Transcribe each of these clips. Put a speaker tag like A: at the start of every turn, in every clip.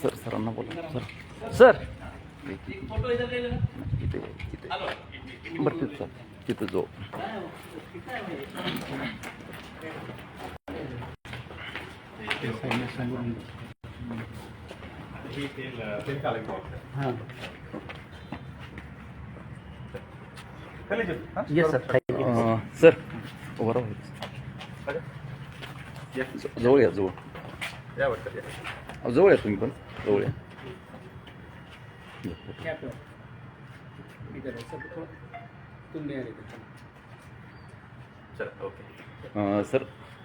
A: Sir. सरांना बोला sir sir बरं सर तिथं जो
B: येस सर
A: सर उभं राहा. ज- जवळ या जवळ. जवळ या तुम्ही पण जवळ या. अं, सर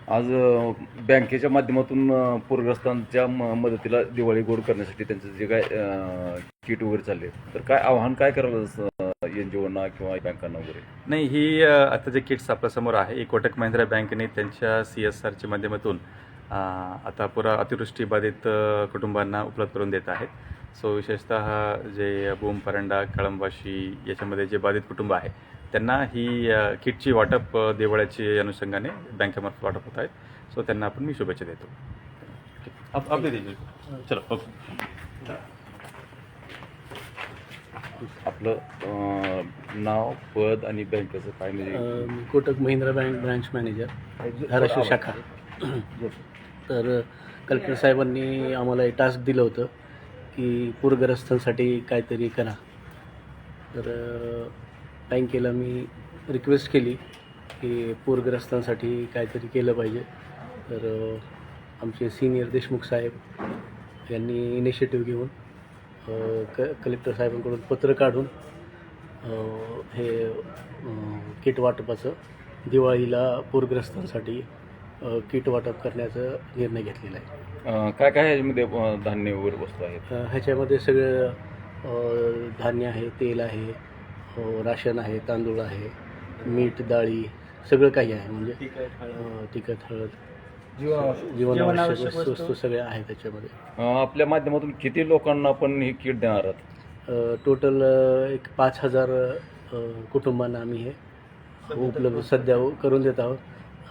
A: आज अं, बँकेच्या माध्यमातून अं, पूरग्रस्तांच्या म- मदतीला दिवाळी गोड करण्यासाठी त्यांचं जे काय अं, किट वगैरे चालले तर काय आव्हान काय करायला एन जी ओना किंवा बँकांना वगैरे?
C: नाही ही अ, आता जे किट्स आपल्यासमोर आहे ही कोटक महिंद्रा बँकेने त्यांच्या सी एस आरच्या माध्यमातून अ, आता पुरा अतिवृष्टीबाधित अ, कुटुंबांना उपलब्ध करून देत आहेत. सो विशेषतः जे बोम परंडा कळंबाशी याच्यामध्ये जे बाधित कुटुंब आहे त्यांना ही अ, किटची वाटप अ, दिवाळ्याची अनुषंगाने बँकेमार्फत वाटप होत आहेत सो त्यांना आपण मी शुभेच्छा देतो. आप आपले दीजिए चलो. ओके
A: आपलं नाव पद आणि बँकेचं काय म्हणजे?
B: मी Kotak Mahindra bank branch manager Dharashiv शाखा. तर कलेक्टर साहेबांनी आम्हाला एक टास्क दिलं होतं. की पूरग्रस्तांसाठी काहीतरी करा. तर बँकेला मी रिक्वेस्ट केली की पूरग्रस्तांसाठी काहीतरी केलं पाहिजे. तर आमचे सिनियर देशमुख साहेब यांनी इनिशिएटिव्ह घेऊन क कलेक्टर साहेबांकडून पत्र काढून हे किट वाटपाचं दिवाळीला पूरग्रस्तांसाठी किट वाटप करण्याचा निर्णय घेतलेला आहे.
A: अं, काय काय ह्याच्यामध्ये अं, धान्य वगैरे वस्तू आहेत?
B: अ, ह्याच्यामध्ये सगळं अ, धान्य आहे तेल आहे अ, राशन आहे तांदूळ आहे मीठ डाळी सगळं काही आहे. म्हणजे अ, तिखट हळद जीवनावश्यक वस्तू वस्तू. सगळ्या आहेत त्याच्यामध्ये.
A: अं, आपल्या माध्यमातून किती लोकांना आपण हे किट देणार आहात?
B: टोटल एक पाच हजार अ, कुटुंबांना आम्ही हे उपलब्ध सध्या करून देत आहोत.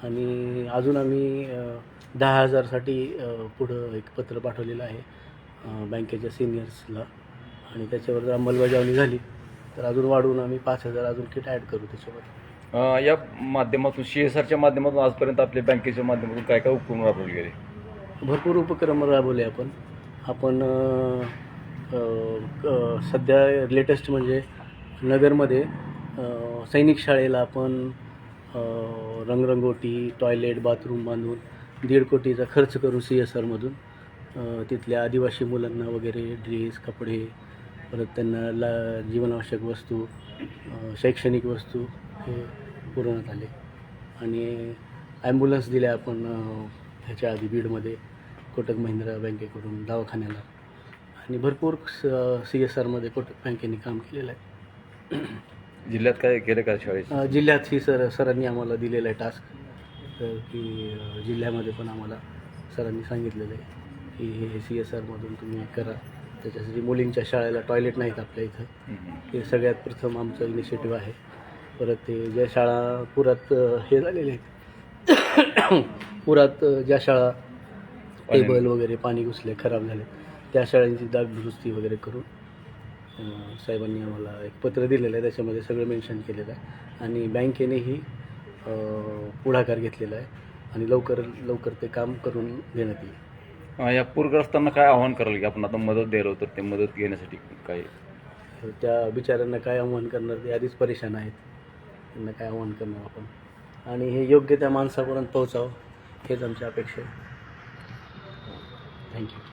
B: आणि अजून आम्ही दहा हजारसाठी पुढं एक पत्र पाठवलेलं आहे बँकेच्या सिनियर्सला. आणि त्याच्यावर जर अंमलबजावणी झाली तर अजून वाढवून आम्ही पाच हजार अजून किट ॲड करू त्याच्यामध्ये
A: अं, या माध्यमातून सी एस आरच्या माध्यमातून आजपर्यंत आपल्या बँकेच्या माध्यमातून काय काय उपक्रम राबवले गेले?
B: भरपूर उपक्रम राबवले आपण. आपण सध्या लेटेस्ट म्हणजे नगरमध्ये सैनिक शाळेला आपण रंगरंगोटी टॉयलेट बाथरूम बांधून दीड कोटीचा खर्च करून सी एस आरमधून तिथल्या आदिवासी मुलांना वगैरे ड्रेस कपडे परत त्यांना ला जीवनावश्यक वस्तू शैक्षणिक वस्तू हे पुरवण्यात आले. आणि ॲम्ब्युलन्स दिल्या आपण ह्याच्या आधी बीडमध्ये कोटक महिंद्रा बँकेकडून दवाखान्याला. आणि भरपूर स सी एस आरमध्ये कोटक बँकेने काम केलेलं आहे.
A: जिल्ह्यात काय केलं का शाळेत?
B: अ, जिल्ह्यात ही सर सरांनी आम्हाला दिलेलं आहे टास्क तर की अ, जिल्ह्यामध्ये पण आम्हाला सरांनी सांगितलेलं आहे की हे सी एस आरमधून तुम्ही करा. त्याच्यासाठी मुलींच्या शाळेला टॉयलेट नाहीत आपल्या इथं.
A: हम्म.
B: हे सगळ्यात प्रथम आमचं इनिशिएटिव्ह आहे. परत ते ज्या शाळा पुरात अ, हे झालेले आहेत पुरात अ, ज्या शाळा टेबल वगैरे पाणी घुसले खराब झाले त्या शाळांची दागदुरुस्ती वगैरे करून साहेबांनी आम्हाला एक पत्र दिलेलं आहे त्याच्यामध्ये सगळं मेन्शन केलेलं आहे. आणि बँकेनेही पुढाकार घेतलेला आहे आणि लवकर लवकर ते काम करून देण्यात येईल.
A: या पूरग्रस्तांना काय आव्हान कराल की आपण आता मदत द्यायला तर ते मदत घेण्यासाठी काय?
B: त्या बिचाऱ्यांना काय आव्हान करणार ते आधीच परेशान आहेत. त्यांना काय आव्हान करणार आपण? आणि हे योग्य त्या माणसापर्यंत पोहोचावं हेच आमची अपेक्षा आहे. थँक्यू.